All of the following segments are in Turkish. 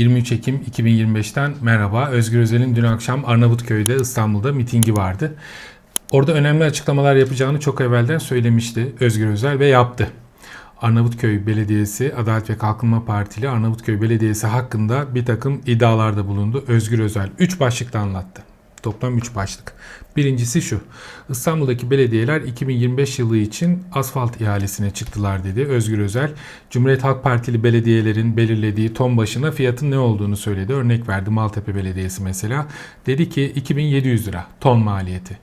23 Ekim 2025'ten merhaba. Özgür Özel'in dün akşam Arnavutköy'de İstanbul'da mitingi vardı. Orada önemli açıklamalar yapacağını çok evvelden söylemişti Özgür Özel ve yaptı. Arnavutköy Belediyesi, Adalet ve Kalkınma Partili Arnavutköy Belediyesi hakkında bir takım iddialarda bulundu. Özgür Özel 3 başlıkta anlattı. Toplam 3 başlık. Birincisi şu. İstanbul'daki belediyeler 2025 yılı için asfalt ihalesine çıktılar dedi Özgür Özel. Cumhuriyet Halk Partili belediyelerin belirlediği ton başına fiyatın ne olduğunu söyledi. Örnek verdi Maltepe Belediyesi mesela. Dedi ki 2700 lira ton maliyeti.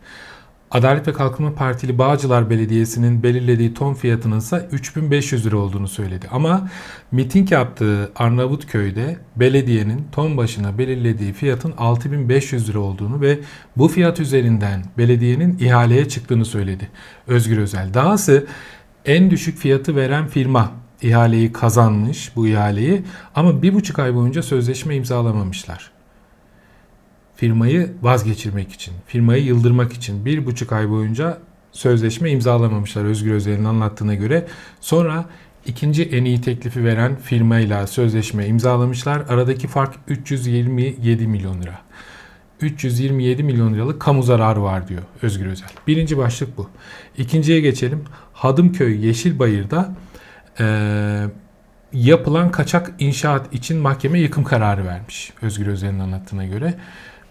Adalet ve Kalkınma Partili Bağcılar Belediyesi'nin belirlediği ton fiyatının ise 3500 lira olduğunu söyledi. Ama miting yaptığı Arnavutköy'de belediyenin ton başına belirlediği fiyatın 6500 lira olduğunu ve bu fiyat üzerinden belediyenin ihaleye çıktığını söyledi Özgür Özel. Dahası en düşük fiyatı veren firma ihaleyi kazanmış bu ihaleyi ama bir buçuk ay boyunca sözleşme imzalamamışlar firmayı vazgeçirmek için, firmayı yıldırmak için bir buçuk ay boyunca sözleşme imzalamamışlar Özgür Özel'in anlattığına göre. Sonra ikinci en iyi teklifi veren firmayla sözleşme imzalamışlar. Aradaki fark 327 milyon lira. 327 milyon liralık kamu zararı var diyor Özgür Özel. Birinci başlık bu. İkinciye geçelim. Hadımköy Yeşilbayır'da eee yapılan kaçak inşaat için mahkeme yıkım kararı vermiş Özgür Özel'in anlattığına göre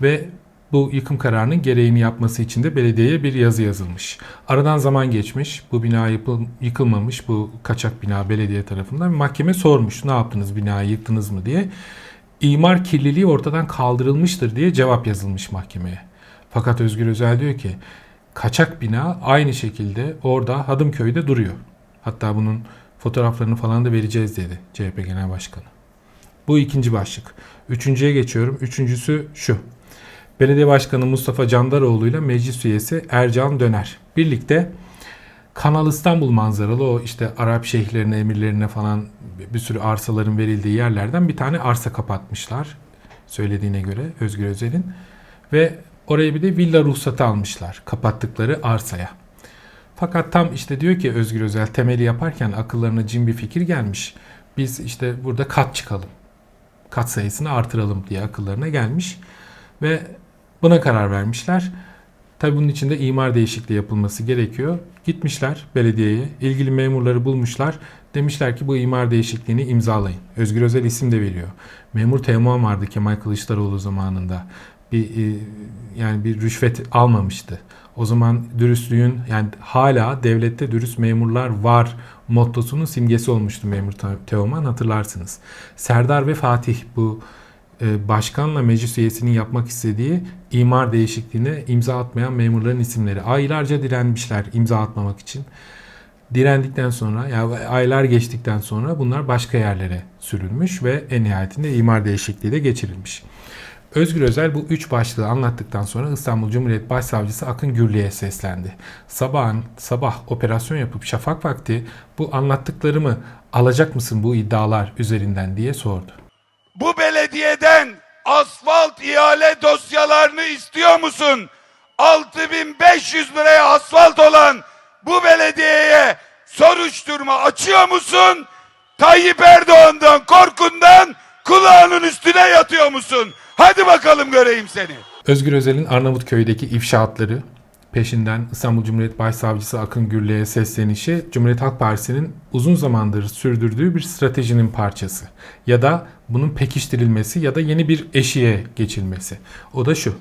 ve bu yıkım kararının gereğini yapması için de belediyeye bir yazı yazılmış. Aradan zaman geçmiş. Bu bina yapıl, yıkılmamış. Bu kaçak bina belediye tarafından. Mahkeme sormuş. Ne yaptınız binayı yıktınız mı diye. İmar kirliliği ortadan kaldırılmıştır diye cevap yazılmış mahkemeye. Fakat Özgür Özel diyor ki kaçak bina aynı şekilde orada Hadımköy'de duruyor. Hatta bunun fotoğraflarını falan da vereceğiz dedi CHP Genel Başkanı. Bu ikinci başlık. Üçüncüye geçiyorum. Üçüncüsü şu. Belediye Başkanı Mustafa Candaroğlu ile meclis üyesi Ercan Döner. Birlikte Kanal İstanbul manzaralı o işte Arap şeyhlerine, emirlerine falan bir sürü arsaların verildiği yerlerden bir tane arsa kapatmışlar. Söylediğine göre Özgür Özel'in. Ve oraya bir de villa ruhsatı almışlar kapattıkları arsaya. Fakat tam işte diyor ki Özgür Özel temeli yaparken akıllarına cin bir fikir gelmiş. Biz işte burada kat çıkalım. Kat sayısını artıralım diye akıllarına gelmiş. Ve buna karar vermişler. Tabi bunun için de imar değişikliği yapılması gerekiyor. Gitmişler belediyeye, ilgili memurları bulmuşlar. Demişler ki bu imar değişikliğini imzalayın. Özgür Özel isim de veriyor. Memur Teoman vardı Kemal Kılıçdaroğlu zamanında. Bir e, yani bir rüşvet almamıştı. O zaman dürüstlüğün yani hala devlette dürüst memurlar var mottosunun simgesi olmuştu memur Teoman hatırlarsınız. Serdar ve Fatih bu başkanla meclis üyesinin yapmak istediği imar değişikliğine imza atmayan memurların isimleri. Aylarca direnmişler imza atmamak için. Direndikten sonra ya yani aylar geçtikten sonra bunlar başka yerlere sürülmüş ve en nihayetinde imar değişikliği de geçirilmiş. Özgür Özel bu üç başlığı anlattıktan sonra İstanbul Cumhuriyet Başsavcısı Akın Gürlü'ye seslendi. Sabahın sabah operasyon yapıp şafak vakti bu anlattıklarımı alacak mısın bu iddialar üzerinden diye sordu. Bu belediyeden asfalt ihale dosyalarını istiyor musun? 6500 liraya asfalt olan bu belediyeye soruşturma açıyor musun? Tayyip Erdoğan'dan korkundan kulağının üstüne yatıyor musun? Hadi bakalım göreyim seni. Özgür Özel'in Arnavutköy'deki ifşaatları peşinden İstanbul Cumhuriyet Başsavcısı Akın Gürlü'ye seslenişi Cumhuriyet Halk Partisi'nin uzun zamandır sürdürdüğü bir stratejinin parçası. Ya da bunun pekiştirilmesi ya da yeni bir eşiğe geçilmesi. O da şu.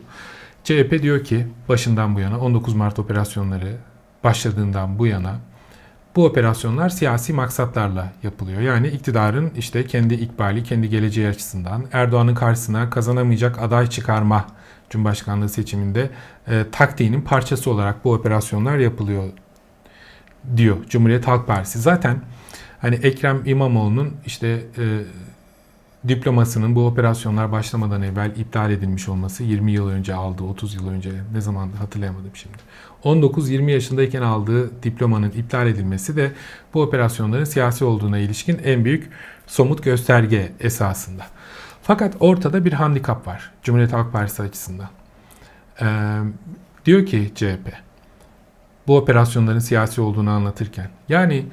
CHP diyor ki başından bu yana 19 Mart operasyonları başladığından bu yana bu operasyonlar siyasi maksatlarla yapılıyor. Yani iktidarın işte kendi ikbali, kendi geleceği açısından Erdoğan'ın karşısına kazanamayacak aday çıkarma Cumhurbaşkanlığı seçiminde e, taktiğinin parçası olarak bu operasyonlar yapılıyor diyor Cumhuriyet Halk Partisi. Zaten hani Ekrem İmamoğlu'nun işte e, diplomasının bu operasyonlar başlamadan evvel iptal edilmiş olması 20 yıl önce aldığı 30 yıl önce ne zaman hatırlayamadım şimdi. 19-20 yaşındayken aldığı diplomanın iptal edilmesi de bu operasyonların siyasi olduğuna ilişkin en büyük somut gösterge esasında. Fakat ortada bir handikap var Cumhuriyet Halk Partisi açısından. Ee, diyor ki CHP bu operasyonların siyasi olduğunu anlatırken yani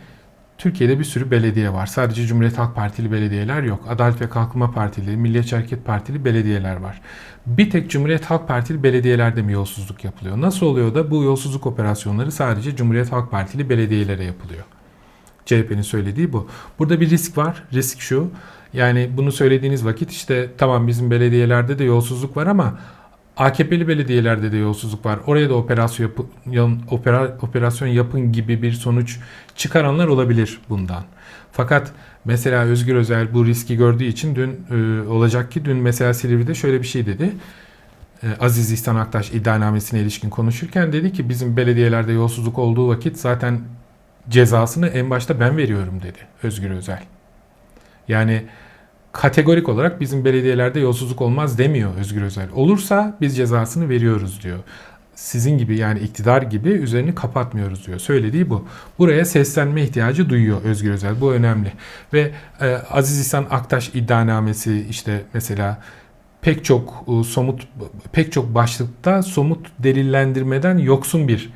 Türkiye'de bir sürü belediye var. Sadece Cumhuriyet Halk Partili belediyeler yok. Adalet ve Kalkınma Partili, Milliyetçi Hareket Partili belediyeler var. Bir tek Cumhuriyet Halk Partili belediyelerde mi yolsuzluk yapılıyor? Nasıl oluyor da bu yolsuzluk operasyonları sadece Cumhuriyet Halk Partili belediyelere yapılıyor? CHP'nin söylediği bu. Burada bir risk var. Risk şu. Yani bunu söylediğiniz vakit işte tamam bizim belediyelerde de yolsuzluk var ama AKP'li belediyelerde de yolsuzluk var. Oraya da operasyon yapın, opera, operasyon yapın gibi bir sonuç çıkaranlar olabilir bundan. Fakat mesela Özgür Özel bu riski gördüğü için dün e, olacak ki dün mesela Silivri'de şöyle bir şey dedi. E, Aziz İhsan Aktaş iddianamesine ilişkin konuşurken dedi ki bizim belediyelerde yolsuzluk olduğu vakit zaten cezasını en başta ben veriyorum dedi Özgür Özel. Yani kategorik olarak bizim belediyelerde yolsuzluk olmaz demiyor Özgür Özel. Olursa biz cezasını veriyoruz diyor. Sizin gibi yani iktidar gibi üzerini kapatmıyoruz diyor. Söylediği bu. Buraya seslenme ihtiyacı duyuyor Özgür Özel. Bu önemli. Ve e, Aziz İhsan Aktaş iddianamesi işte mesela pek çok e, somut pek çok başlıkta somut delillendirmeden yoksun bir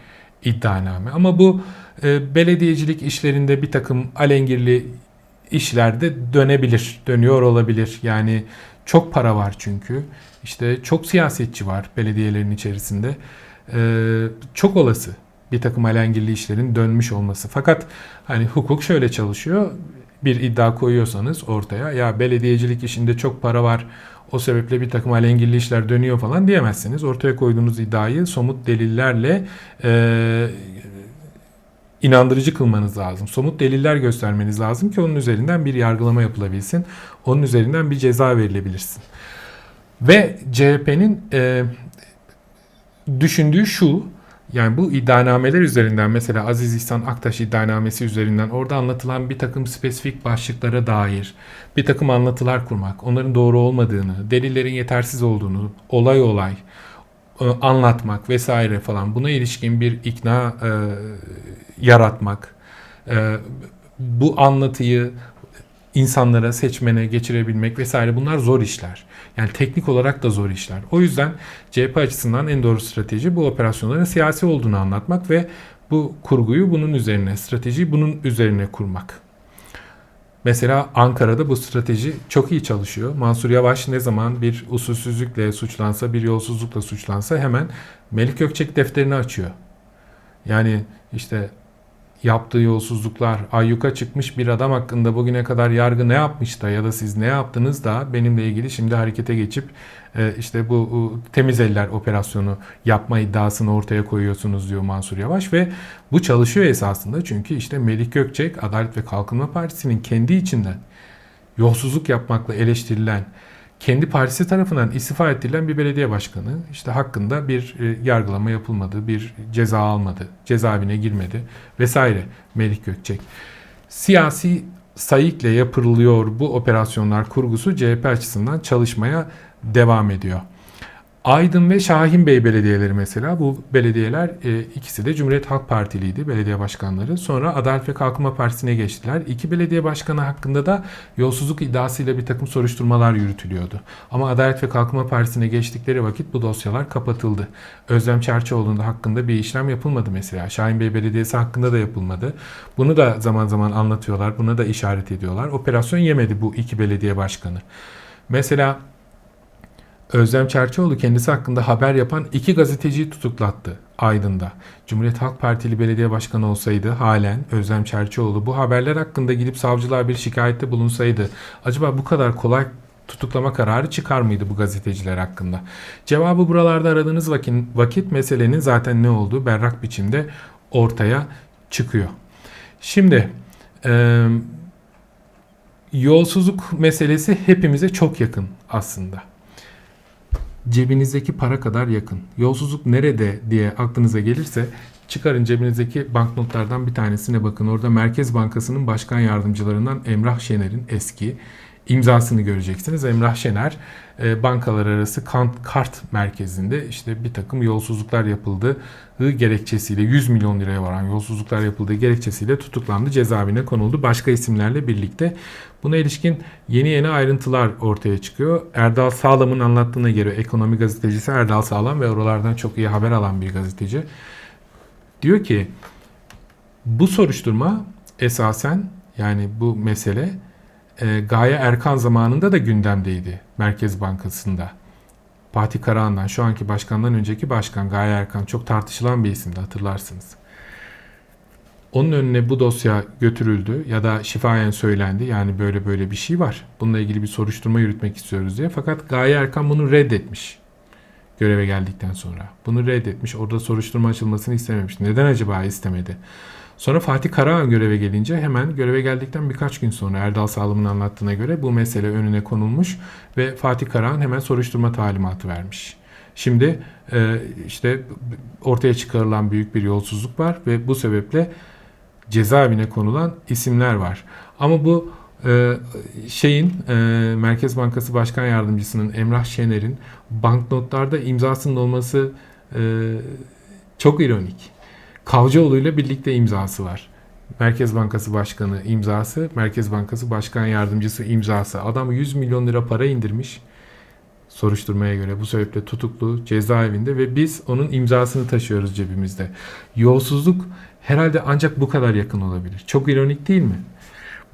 iddianame. Ama bu e, belediyecilik işlerinde bir takım alengirli işlerde dönebilir, dönüyor olabilir. Yani çok para var çünkü. İşte çok siyasetçi var belediyelerin içerisinde. Ee, çok olası bir takım alengirli işlerin dönmüş olması. Fakat hani hukuk şöyle çalışıyor. Bir iddia koyuyorsanız ortaya ya belediyecilik işinde çok para var. O sebeple bir takım alengirli işler dönüyor falan diyemezsiniz. Ortaya koyduğunuz iddiayı somut delillerle e, inandırıcı kılmanız lazım. Somut deliller göstermeniz lazım ki onun üzerinden bir yargılama yapılabilsin. Onun üzerinden bir ceza verilebilirsin. Ve CHP'nin e, düşündüğü şu, yani bu iddianameler üzerinden mesela Aziz İhsan Aktaş iddianamesi üzerinden orada anlatılan bir takım spesifik başlıklara dair bir takım anlatılar kurmak, onların doğru olmadığını, delillerin yetersiz olduğunu, olay olay anlatmak vesaire falan buna ilişkin bir ikna e, yaratmak, e, bu anlatıyı insanlara, seçmene geçirebilmek vesaire bunlar zor işler. Yani teknik olarak da zor işler. O yüzden CHP açısından en doğru strateji bu operasyonların siyasi olduğunu anlatmak ve bu kurguyu bunun üzerine, stratejiyi bunun üzerine kurmak. Mesela Ankara'da bu strateji çok iyi çalışıyor. Mansur Yavaş ne zaman bir usulsüzlükle suçlansa, bir yolsuzlukla suçlansa hemen Melik Gökçek defterini açıyor. Yani işte yaptığı yolsuzluklar, ayyuka çıkmış bir adam hakkında bugüne kadar yargı ne yapmış da ya da siz ne yaptınız da benimle ilgili şimdi harekete geçip e, işte bu, temiz eller operasyonu yapma iddiasını ortaya koyuyorsunuz diyor Mansur Yavaş ve bu çalışıyor esasında. Çünkü işte Melik Gökçek Adalet ve Kalkınma Partisi'nin kendi içinden yolsuzluk yapmakla eleştirilen kendi partisi tarafından istifa ettirilen bir belediye başkanı işte hakkında bir e, yargılama yapılmadı, bir ceza almadı, cezaevine girmedi vesaire Melik Gökçek. Siyasi sayıkla yapılıyor bu operasyonlar kurgusu CHP açısından çalışmaya devam ediyor. Aydın ve Şahin Bey belediyeleri mesela bu belediyeler e, ikisi de Cumhuriyet Halk Partiliydi belediye başkanları. Sonra Adalet ve Kalkınma Partisi'ne geçtiler. İki belediye başkanı hakkında da yolsuzluk iddiasıyla bir takım soruşturmalar yürütülüyordu. Ama Adalet ve Kalkınma Partisi'ne geçtikleri vakit bu dosyalar kapatıldı. Özlem Çerçioğlu'nun hakkında bir işlem yapılmadı mesela. Şahin Bey Belediyesi hakkında da yapılmadı. Bunu da zaman zaman anlatıyorlar. Buna da işaret ediyorlar. Operasyon yemedi bu iki belediye başkanı. Mesela Özlem Çerçioğlu kendisi hakkında haber yapan iki gazeteciyi tutuklattı Aydın'da. Cumhuriyet Halk Partili belediye başkanı olsaydı halen Özlem Çerçioğlu bu haberler hakkında gidip savcılığa bir şikayette bulunsaydı acaba bu kadar kolay tutuklama kararı çıkar mıydı bu gazeteciler hakkında? Cevabı buralarda aradığınız vakit, vakit meselenin zaten ne olduğu berrak biçimde ortaya çıkıyor. Şimdi e, yolsuzluk meselesi hepimize çok yakın aslında cebinizdeki para kadar yakın. Yolsuzluk nerede diye aklınıza gelirse çıkarın cebinizdeki banknotlardan bir tanesine bakın. Orada Merkez Bankası'nın başkan yardımcılarından Emrah Şener'in eski imzasını göreceksiniz. Emrah Şener e, bankalar arası kart merkezinde işte bir takım yolsuzluklar yapıldığı gerekçesiyle 100 milyon liraya varan yolsuzluklar yapıldığı gerekçesiyle tutuklandı. Cezaevine konuldu. Başka isimlerle birlikte. Buna ilişkin yeni yeni ayrıntılar ortaya çıkıyor. Erdal Sağlam'ın anlattığına göre ekonomi gazetecisi Erdal Sağlam ve oralardan çok iyi haber alan bir gazeteci. Diyor ki bu soruşturma esasen Yani bu mesele e, Gaye Erkan zamanında da gündemdeydi Merkez Bankası'nda. Fatih Karahan'dan şu anki başkandan önceki başkan Gaye Erkan çok tartışılan bir isimdi hatırlarsınız. Onun önüne bu dosya götürüldü ya da şifayen söylendi. Yani böyle böyle bir şey var. Bununla ilgili bir soruşturma yürütmek istiyoruz diye. Fakat Gaye Erkan bunu reddetmiş. Göreve geldikten sonra. Bunu reddetmiş. Orada soruşturma açılmasını istememiş. Neden acaba istemedi? Sonra Fatih Karahan göreve gelince hemen göreve geldikten birkaç gün sonra Erdal Sağlam'ın anlattığına göre bu mesele önüne konulmuş ve Fatih Karahan hemen soruşturma talimatı vermiş. Şimdi e, işte ortaya çıkarılan büyük bir yolsuzluk var ve bu sebeple cezaevine konulan isimler var. Ama bu e, şeyin e, Merkez Bankası Başkan Yardımcısının Emrah Şener'in banknotlarda imzasının olması çok ironik. Kavcıoğlu ile birlikte imzası var. Merkez Bankası Başkanı imzası, Merkez Bankası Başkan Yardımcısı imzası. Adam 100 milyon lira para indirmiş soruşturmaya göre. Bu sebeple tutuklu cezaevinde ve biz onun imzasını taşıyoruz cebimizde. Yolsuzluk herhalde ancak bu kadar yakın olabilir. Çok ironik değil mi?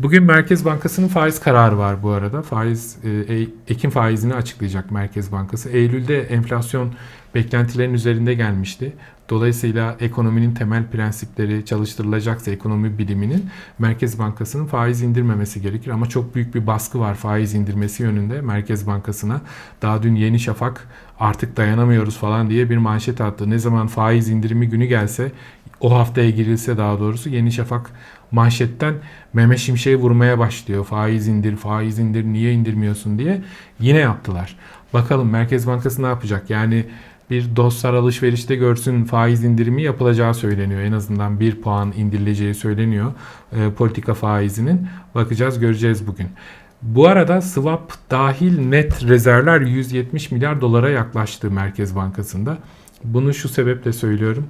Bugün Merkez Bankası'nın faiz kararı var bu arada. Faiz e, Ekim faizini açıklayacak Merkez Bankası. Eylül'de enflasyon beklentilerin üzerinde gelmişti. Dolayısıyla ekonominin temel prensipleri çalıştırılacaksa ekonomi biliminin Merkez Bankası'nın faiz indirmemesi gerekir. Ama çok büyük bir baskı var faiz indirmesi yönünde Merkez Bankası'na. Daha dün Yeni Şafak artık dayanamıyoruz falan diye bir manşet attı. Ne zaman faiz indirimi günü gelse o haftaya girilse daha doğrusu Yeni Şafak manşetten Mehmet Şimşek'i vurmaya başlıyor. Faiz indir, faiz indir, niye indirmiyorsun diye. Yine yaptılar. Bakalım Merkez Bankası ne yapacak? Yani bir dostlar alışverişte görsün faiz indirimi yapılacağı söyleniyor. En azından bir puan indirileceği söyleniyor e, politika faizinin. Bakacağız göreceğiz bugün. Bu arada swap dahil net rezervler 170 milyar dolara yaklaştı Merkez Bankası'nda. Bunu şu sebeple söylüyorum.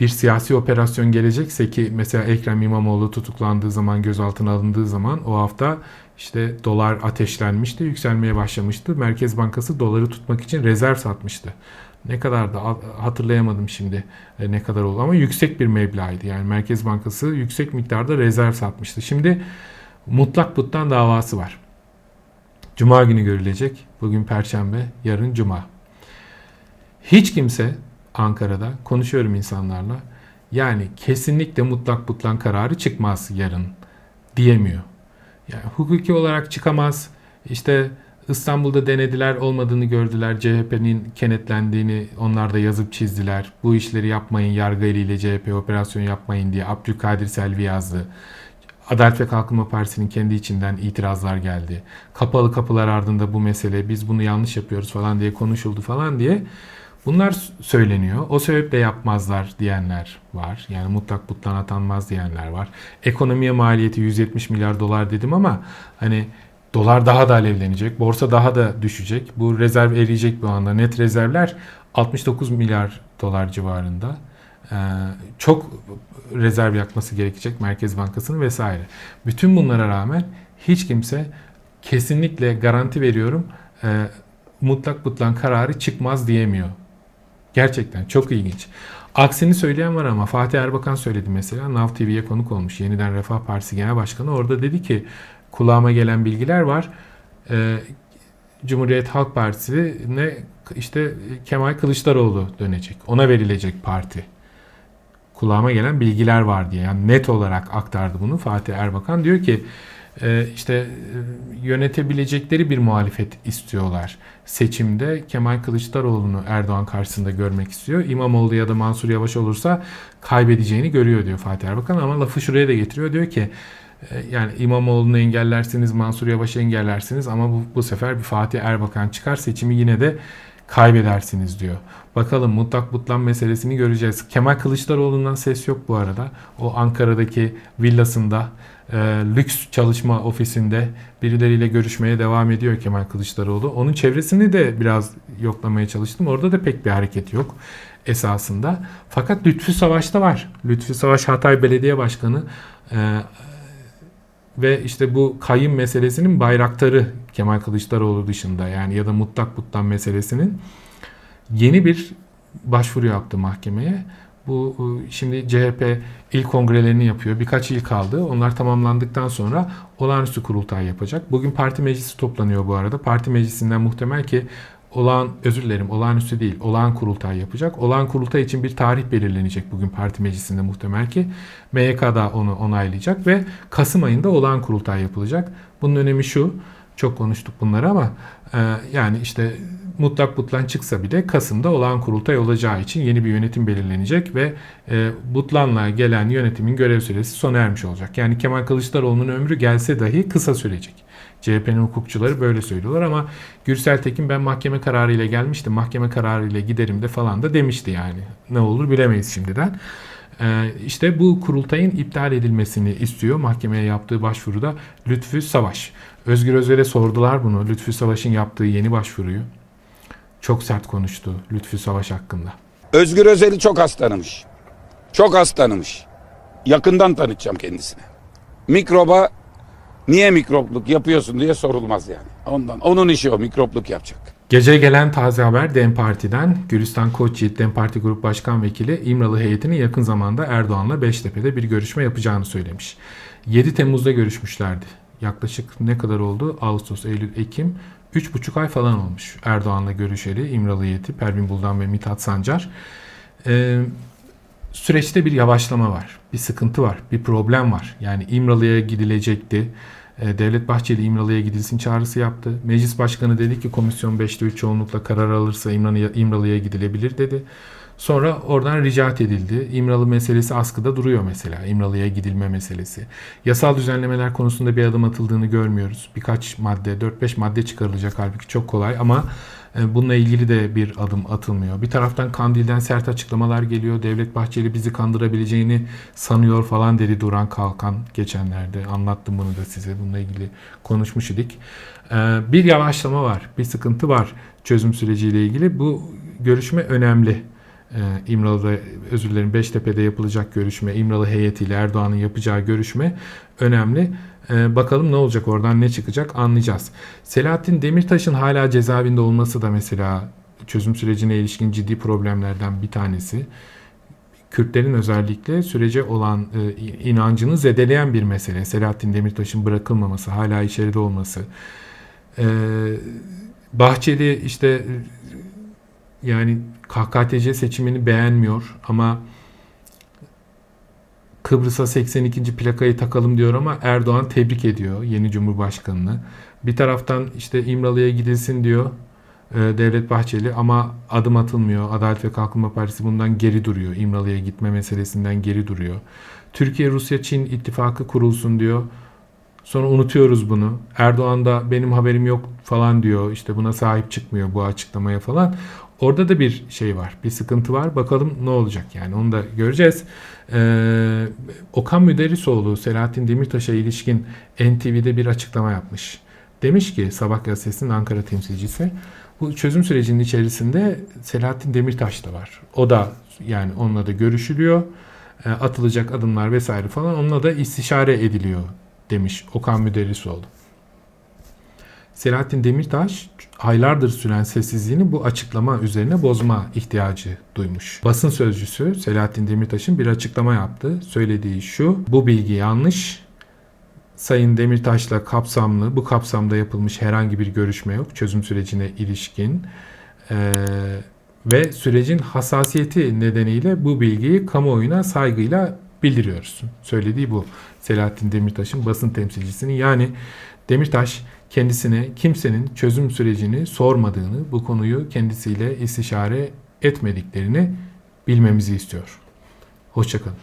Bir siyasi operasyon gelecekse ki mesela Ekrem İmamoğlu tutuklandığı zaman gözaltına alındığı zaman o hafta işte dolar ateşlenmişti, yükselmeye başlamıştı. Merkez Bankası doları tutmak için rezerv satmıştı. Ne kadar da hatırlayamadım şimdi e, ne kadar oldu ama yüksek bir meblağydı. Yani Merkez Bankası yüksek miktarda rezerv satmıştı. Şimdi mutlak puttan davası var. Cuma günü görülecek. Bugün Perşembe, yarın Cuma. Hiç kimse Ankara'da konuşuyorum insanlarla. Yani kesinlikle mutlak putlan kararı çıkmaz yarın diyemiyor. Yani hukuki olarak çıkamaz. İşte İstanbul'da denediler olmadığını gördüler. CHP'nin kenetlendiğini onlar da yazıp çizdiler. Bu işleri yapmayın yargı eliyle CHP operasyon yapmayın diye Abdülkadir Selvi yazdı. Adalet ve Kalkınma Partisi'nin kendi içinden itirazlar geldi. Kapalı kapılar ardında bu mesele biz bunu yanlış yapıyoruz falan diye konuşuldu falan diye. Bunlar söyleniyor. O sebeple yapmazlar diyenler var. Yani mutlak butlan atanmaz diyenler var. Ekonomiye maliyeti 170 milyar dolar dedim ama hani dolar daha da alevlenecek. Borsa daha da düşecek. Bu rezerv eriyecek bu anda. Net rezervler 69 milyar dolar civarında. Ee, çok rezerv yakması gerekecek Merkez Bankası'nın vesaire. Bütün bunlara rağmen hiç kimse kesinlikle garanti veriyorum e, mutlak butlan kararı çıkmaz diyemiyor. Gerçekten çok ilginç. Aksini söyleyen var ama Fatih Erbakan söyledi mesela. Nav TV'ye konuk olmuş. Yeniden Refah Partisi Genel Başkanı. Orada dedi ki kulağıma gelen bilgiler var. Ee, Cumhuriyet Halk Partisi'ne işte Kemal Kılıçdaroğlu dönecek. Ona verilecek parti. Kulağıma gelen bilgiler var diye. Yani net olarak aktardı bunu Fatih Erbakan. Diyor ki işte e, yönetebilecekleri bir muhalefet istiyorlar. Seçimde Kemal Kılıçdaroğlu'nu Erdoğan karşısında görmek istiyor. İmamoğlu ya da Mansur Yavaş olursa kaybedeceğini görüyor diyor Fatih Erbakan ama lafı şuraya da getiriyor. Diyor ki e, yani İmamoğlu'nu engellersiniz, Mansur Yavaş'ı engellersiniz ama bu, bu sefer bir Fatih Erbakan çıkar seçimi yine de kaybedersiniz diyor. Bakalım mutlak butlan meselesini göreceğiz. Kemal Kılıçdaroğlu'ndan ses yok bu arada. O Ankara'daki villasında e, lüks çalışma ofisinde birileriyle görüşmeye devam ediyor Kemal Kılıçdaroğlu. Onun çevresini de biraz yoklamaya çalıştım. Orada da pek bir hareket yok esasında. Fakat Lütfü Savaş'ta var. Lütfü Savaş Hatay Belediye Başkanı e, ve işte bu kayın meselesinin bayraktarı Kemal Kılıçdaroğlu dışında yani ya da mutlak butlan meselesinin yeni bir başvuru yaptı mahkemeye. Bu e, şimdi CHP ilk kongrelerini yapıyor. Birkaç il kaldı. Onlar tamamlandıktan sonra olağanüstü kurultay yapacak. Bugün parti meclisi toplanıyor bu arada. Parti meclisinden muhtemel ki olağan özür dilerim olağanüstü değil olağan kurultay yapacak. Olağan kurultay için bir tarih belirlenecek bugün parti meclisinde muhtemel ki. MYK da onu onaylayacak ve Kasım ayında olağan kurultay yapılacak. Bunun önemi şu. Çok konuştuk bunları ama e, yani işte mutlak butlan çıksa bile Kasım'da olağan kurultay olacağı için yeni bir yönetim belirlenecek ve e, butlanla gelen yönetimin görev süresi sona ermiş olacak. Yani Kemal Kılıçdaroğlu'nun ömrü gelse dahi kısa sürecek. CHP'nin hukukçuları böyle söylüyorlar ama Gürsel Tekin ben mahkeme kararıyla gelmiştim. Mahkeme kararıyla giderim de falan da demişti yani. Ne olur bilemeyiz şimdiden. Ee, işte bu kurultayın iptal edilmesini istiyor mahkemeye yaptığı başvuruda Lütfü Savaş. Özgür Özel'e sordular bunu. Lütfü Savaş'ın yaptığı yeni başvuruyu. Çok sert konuştu Lütfü Savaş hakkında. Özgür Özel'i çok az tanımış. Çok az tanımış. Yakından tanıtacağım kendisine. Mikroba niye mikropluk yapıyorsun diye sorulmaz yani. Ondan. Onun işi o mikropluk yapacak. Gece gelen taze haber DEM Parti'den Gülistan Koçyiğit DEM Parti Grup Başkan Vekili İmralı heyetinin yakın zamanda Erdoğan'la Beştepe'de bir görüşme yapacağını söylemiş. 7 Temmuz'da görüşmüşlerdi. Yaklaşık ne kadar oldu? Ağustos, Eylül, Ekim. 3,5 ay falan olmuş Erdoğan'la görüşeli İmralı heyeti, Pervin Buldan ve Mithat Sancar. Ee, süreçte bir yavaşlama var, bir sıkıntı var, bir problem var. Yani İmralı'ya gidilecekti. Ee, Devlet Bahçeli İmralı'ya gidilsin çağrısı yaptı. Meclis Başkanı dedi ki komisyon 5'te 3 çoğunlukla karar alırsa İmralı'ya, İmralı'ya gidilebilir dedi. Sonra oradan ricat edildi. İmralı meselesi askıda duruyor mesela. İmralı'ya gidilme meselesi. Yasal düzenlemeler konusunda bir adım atıldığını görmüyoruz. Birkaç madde, 4-5 madde çıkarılacak halbuki çok kolay ama e, bununla ilgili de bir adım atılmıyor. Bir taraftan Kandil'den sert açıklamalar geliyor. Devlet Bahçeli bizi kandırabileceğini sanıyor falan dedi Duran Kalkan geçenlerde. Anlattım bunu da size. Bununla ilgili konuşmuş idik. E, Bir yavaşlama var, bir sıkıntı var çözüm süreciyle ilgili. Bu görüşme önemli. Ee, İmralı'da özür dilerim Beştepe'de yapılacak görüşme, İmralı heyetiyle Erdoğan'ın yapacağı görüşme önemli. Ee, bakalım ne olacak oradan ne çıkacak anlayacağız. Selahattin Demirtaş'ın hala cezaevinde olması da mesela çözüm sürecine ilişkin ciddi problemlerden bir tanesi. Kürtlerin özellikle sürece olan e, inancını zedeleyen bir mesele. Selahattin Demirtaş'ın bırakılmaması, hala içeride olması. Ee, Bahçeli işte yani KKTC seçimini beğenmiyor ama Kıbrıs'a 82. plakayı takalım diyor ama Erdoğan tebrik ediyor yeni Cumhurbaşkanını. Bir taraftan işte İmralı'ya gidilsin diyor e, Devlet Bahçeli ama adım atılmıyor. Adalet ve Kalkınma Partisi bundan geri duruyor. İmralı'ya gitme meselesinden geri duruyor. Türkiye, Rusya, Çin ittifakı kurulsun diyor. Sonra unutuyoruz bunu. Erdoğan da benim haberim yok falan diyor. İşte buna sahip çıkmıyor bu açıklamaya falan. Orada da bir şey var. Bir sıkıntı var. Bakalım ne olacak yani onu da göreceğiz. Ee, Okan Müderrisoğlu Selahattin Demirtaş'a ilişkin NTV'de bir açıklama yapmış. Demiş ki Sabah gazetesinin Ankara temsilcisi bu çözüm sürecinin içerisinde Selahattin Demirtaş da var. O da yani onunla da görüşülüyor. E, atılacak adımlar vesaire falan onunla da istişare ediliyor demiş Okan Müderrisoğlu. Selahattin Demirtaş aylardır süren sessizliğini bu açıklama üzerine bozma ihtiyacı duymuş. Basın sözcüsü Selahattin Demirtaş'ın bir açıklama yaptı. Söylediği şu, bu bilgi yanlış. Sayın Demirtaş'la kapsamlı, bu kapsamda yapılmış herhangi bir görüşme yok çözüm sürecine ilişkin. Ee, ve sürecin hassasiyeti nedeniyle bu bilgiyi kamuoyuna saygıyla bildiriyoruz. Söylediği bu. Selahattin Demirtaş'ın basın temsilcisinin yani Demirtaş kendisine kimsenin çözüm sürecini sormadığını, bu konuyu kendisiyle istişare etmediklerini bilmemizi istiyor. Hoşçakalın.